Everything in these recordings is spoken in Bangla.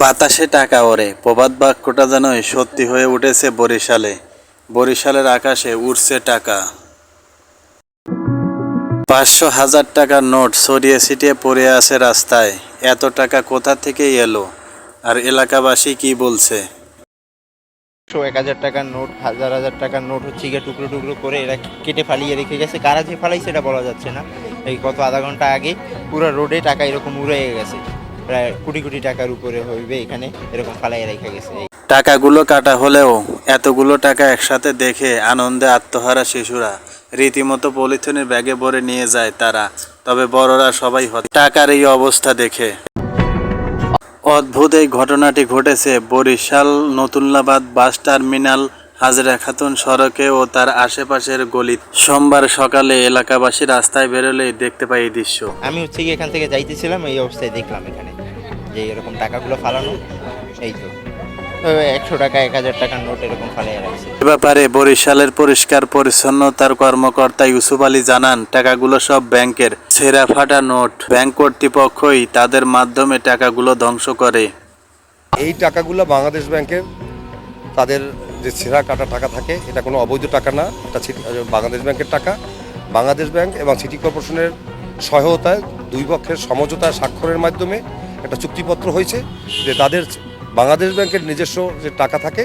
বাতাসে টাকা ওরে প্রবাদ বাক্যটা যেন সত্যি হয়ে উঠেছে বরিশালে। বরিশালের আকাশে উড়ছে টাকা। পাঁচশো হাজার টাকার নোট ছড়িয়ে ছিটিয়ে পড়ে আছে রাস্তায়। এত টাকা কোথা থেকে এলো? আর এলাকাবাসী কি বলছে? এক হাজার টাকার নোট, হাজার হাজার টাকার নোট হচ্ছে গিয়ে টুকরো টুকরো করে এরা কেটে ফালিয়ে রেখে গেছে। কারা যে ফালাই সেটা বলা যাচ্ছে না। এই গত আধা ঘণ্টা আগে পুরো রোডে টাকা এরকম উড়ে গেছে। প্রায় কোটি কোটি টাকার উপরে হইবে এখানে এরকম ফালাই রেখে গেছে। টাকাগুলো কাটা হলেও এতগুলো টাকা একসাথে দেখে আনন্দে আত্মহারা শিশুরা রীতিমতো পলিথিনের ব্যাগে ভরে নিয়ে যায় তারা তবে বড়রা সবাই টাকার এই অবস্থা দেখে। অদ্ভুত এই ঘটনাটি ঘটেছে বরিশাল নতুল্লাবাদ বাস টার্মিনাল হাজরা খাতুন সড়কে ও তার আশেপাশের গলি। সোমবার সকালে এলাকাবাসী রাস্তায় বেরোলেই দেখতে পাই এই দৃশ্য। আমি হচ্ছে এখান থেকে যাইতেছিলাম এই অবস্থায় দেখলাম এখানে। যে এরকম টাকাগুলো ফালানো এই তো। একশো টাকা এক হাজার টাকার নোট এরকম রাখছে। এ ব্যাপারে বরিশালের পরিষ্কার পরিচ্ছন্নতার কর্মকর্তা ইউসুফ আলী জানান টাকাগুলো সব ব্যাংকের। ছেঁড়া ফাটা নোট ব্যাংক কর্তৃপক্ষই তাদের মাধ্যমে টাকাগুলো ধ্বংস করে। এই টাকাগুলো বাংলাদেশ ব্যাংকের তাদের যে ছেঁড়া কাটা টাকা থাকে এটা কোনো অবৈধ টাকা না এটা বাংলাদেশ ব্যাংকের টাকা। বাংলাদেশ ব্যাংক এবং সিটি কর্পোরেশনের সহায়তায় দুই পক্ষের সমঝোতা স্বাক্ষরের মাধ্যমে একটা চুক্তিপত্র হয়েছে যে তাদের বাংলাদেশ ব্যাংকের নিজস্ব যে টাকা থাকে,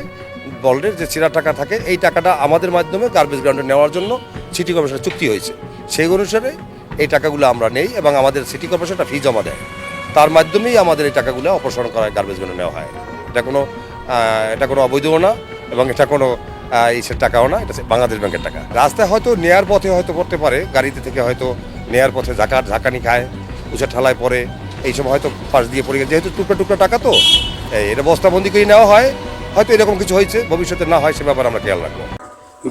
বল্ডের যে ছেঁড়া টাকা থাকে, এই টাকাটা আমাদের মাধ্যমে গার্বেজ গ্রাউন্ডে নেওয়ার জন্য সিটি কর্পোরেশনের চুক্তি হয়েছে। সেই অনুসারে এই টাকাগুলো আমরা নেই এবং আমাদের সিটি কর্পোরেশন একটা ফি জমা দেয়। তার মাধ্যমেই আমাদের এই টাকাগুলো অপসারণ করা হয় গার্বেজ গ্রাউন্ডে নেওয়া হয়। এটা কোনো এটা কোনো অবৈধও না এবং এটা কোনো ইসের টাকাও না, এটা বাংলাদেশ ব্যাংকের টাকা। রাস্তায় হয়তো নেয়ার পথে হয়তো করতে পারে, গাড়িতে থেকে হয়তো নেয়ার পথে ঝাঁকা, ঝাঁকানি খায় উঁচা ঠালায় পড়ে এই সময় হয়তো পাশ দিয়ে পড়ে গেছে। যেহেতু টুকরো টুকরো টাকা তো এটা বস্তাবন্দি করে নেওয়া হয়। হয়তো এরকম কিছু হয়েছে, ভবিষ্যতে না হয় সে ব্যাপারে আমরা খেয়াল রাখব।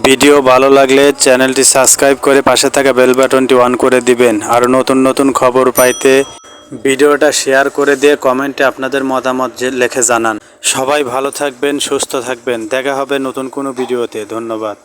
ভিডিও ভালো লাগলে চ্যানেলটি সাবস্ক্রাইব করে পাশে থাকা বেল বাটনটি অন করে দিবেন। আর নতুন নতুন খবর পাইতে ভিডিওটা শেয়ার করে দিয়ে কমেন্টে আপনাদের মতামত যে লিখে জানান। সবাই ভালো থাকবেন, সুস্থ থাকবেন। দেখা হবে নতুন কোনো ভিডিওতে। ধন্যবাদ।